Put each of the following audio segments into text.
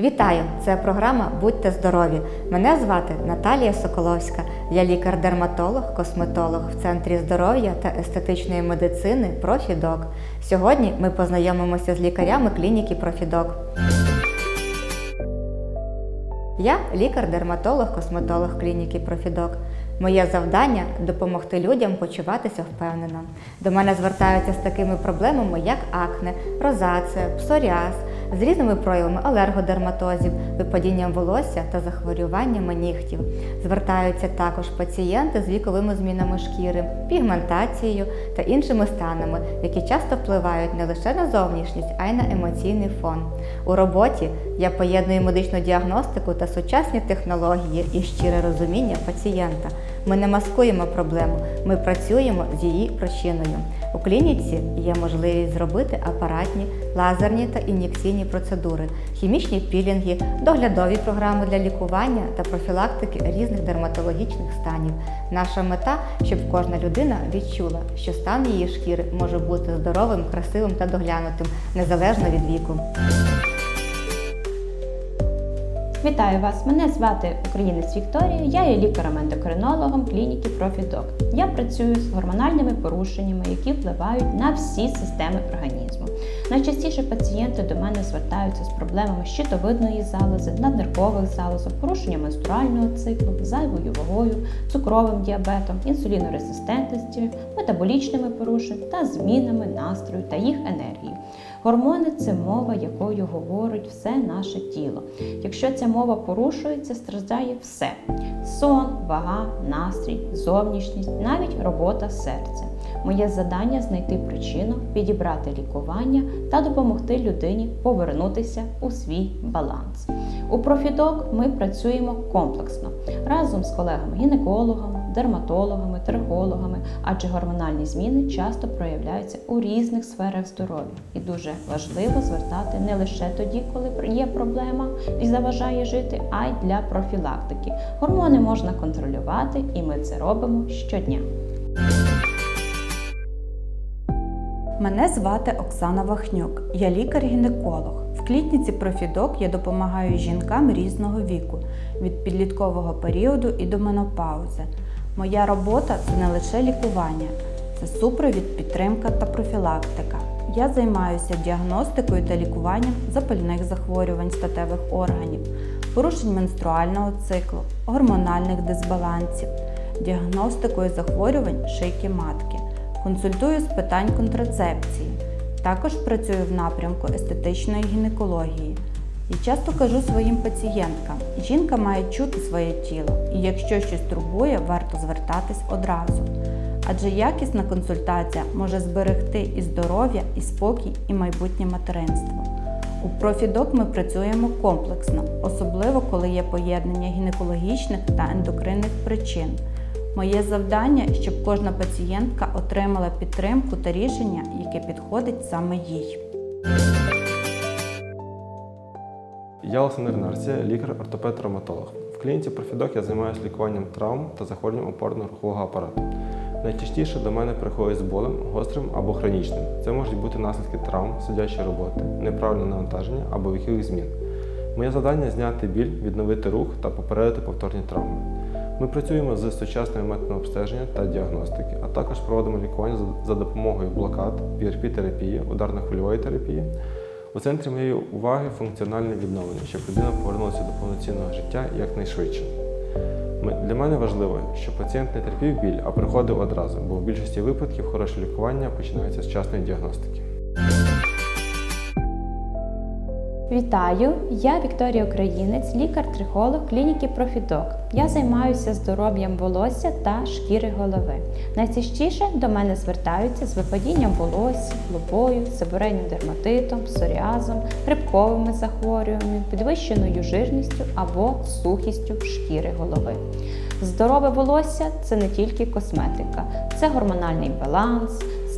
Вітаю! Це програма Будьте здорові. Мене звати Наталія Соколовська. Я лікар-дерматолог, косметолог в Центрі здоров'я та естетичної медицини Профідок. Сьогодні ми познайомимося з лікарями клініки Профідок. Я лікар-дерматолог, косметолог клініки Профідок. Моє завдання допомогти людям почуватися впевнено. До мене звертаються з такими проблемами, як акне, розація, псоріаз, з різними проявами алергодерматозів, випадінням волосся та захворюваннями нігтів. Звертаються також пацієнти з віковими змінами шкіри, пігментацією та іншими станами, які часто впливають не лише на зовнішність, а й на емоційний фон. У роботі я поєдную медичну діагностику та сучасні технології і щире розуміння пацієнта. Ми не маскуємо проблему, ми працюємо з її причиною. У клініці є можливість зробити апаратні, лазерні та ін'єкційні процедури, хімічні пілінги, доглядові програми для лікування та профілактики різних дерматологічних станів. Наша мета, щоб кожна людина відчула, що стан її шкіри може бути здоровим, красивим та доглянутим незалежно від віку. Вітаю вас! Мене звати Українець Вікторія. Я є лікарем-ендокринологом клініки Профідок. Я працюю з гормональними порушеннями, які впливають на всі системи організму. Найчастіше пацієнти до мене звертаються з проблемами щитовидної залози, надниркових залозок, порушенням менструального циклу, зайвою вагою, цукровим діабетом, інсулінорезистентністю, метаболічними порушеннями та змінами настрою та їх енергії. Гормони це мова, якою говорить все наше тіло. Якщо ця мова порушується, страждає все: сон, вага, настрій, зовнішність, навіть робота серця. Моє завдання знайти причину, підібрати лікування та допомогти людині повернутися у свій баланс. У профідок ми працюємо комплексно разом з колегами-гінекологами, дерматологами, трихологами, адже гормональні зміни часто проявляються у різних сферах здоров'я. І дуже важливо звертати не лише тоді, коли є проблема і заважає жити, а й для профілактики. Гормони можна контролювати, і ми це робимо щодня. Мене звати Оксана Вахнюк. Я лікар-гінеколог. В клініці Профідок я допомагаю жінкам різного віку від підліткового періоду і до менопаузи. Моя робота це не лише лікування, це супровід, підтримка та профілактика. Я займаюся діагностикою та лікуванням запальних захворювань статевих органів, порушень менструального циклу, гормональних дисбалансів, діагностикою захворювань шийки матки. Консультую з питань контрацепції. Також працюю в напрямку естетичної гінекології. І часто кажу своїм пацієнткам: жінка має чути своє тіло, і якщо щось турбує, варто звертатись одразу. Адже якісна консультація може зберегти і здоров'я, і спокій, і майбутнє материнство. У профідок ми працюємо комплексно, особливо коли є поєднання гінекологічних та ендокринних причин. Моє завдання, щоб кожна пацієнтка отримала підтримку та рішення, яке підходить саме їй. Я Олександр Нарція, лікар-ортопед-травматолог. В клініці Профідок я займаюся лікуванням травм та захворюванням опорно-рухового апарату. Найчастіше до мене приходять з болем, гострим або хронічним. Це можуть бути наслідки травм, сидячої роботи, неправильне навантаження або якихось змін. Моє завдання зняти біль, відновити рух та попередити повторні травми. Ми працюємо з сучасними методами обстеження та діагностики, а також проводимо лікування за- за допомогою блокад, PRP-терапії, ударно-хвильової терапії. У центрі моєї уваги функціональне відновлення, щоб людина повернулася до повноцінного життя якнайшвидше. Для мене важливо, щоб пацієнт не терпів біль, а приходив одразу, бо в більшості випадків хороше лікування починається з часної діагностики. Вітаю! Я Вікторія Українець, лікар-трихолог клініки Профідок. Я займаюся здоров'ям волосся та шкіри голови. Найчастіше до мене звертаються з випадінням волосся, лобою, сибирейним дерматитом, псоріазом, грибковими захворюваннями, підвищеною жирністю або сухістю шкіри голови. Здорове волосся це не тільки косметика, це гормональний баланс,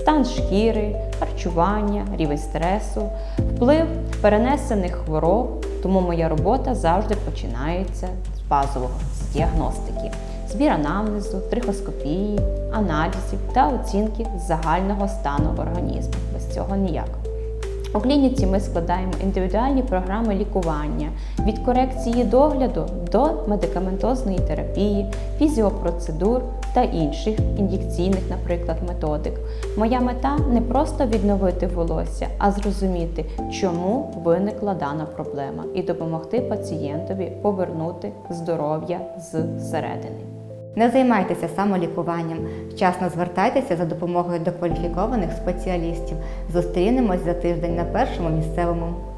стан шкіри, харчування, рівень стресу, вплив перенесених хвороб. Тому моя робота завжди починається з базового, з діагностики, збір анамнезу, трихоскопії, аналізів та оцінки загального стану організму. Без цього ніяк. У клініці ми складаємо індивідуальні програми лікування від корекції догляду до медикаментозної терапії, фізіопроцедур та інших ін'єкційних, наприклад, методик. Моя мета не просто відновити волосся, а зрозуміти, чому виникла дана проблема, і допомогти пацієнтові повернути здоров'я зсередини. Не займайтеся самолікуванням. Вчасно звертайтеся за допомогою до кваліфікованих спеціалістів. Зустрінемось за тиждень на першому місцевому.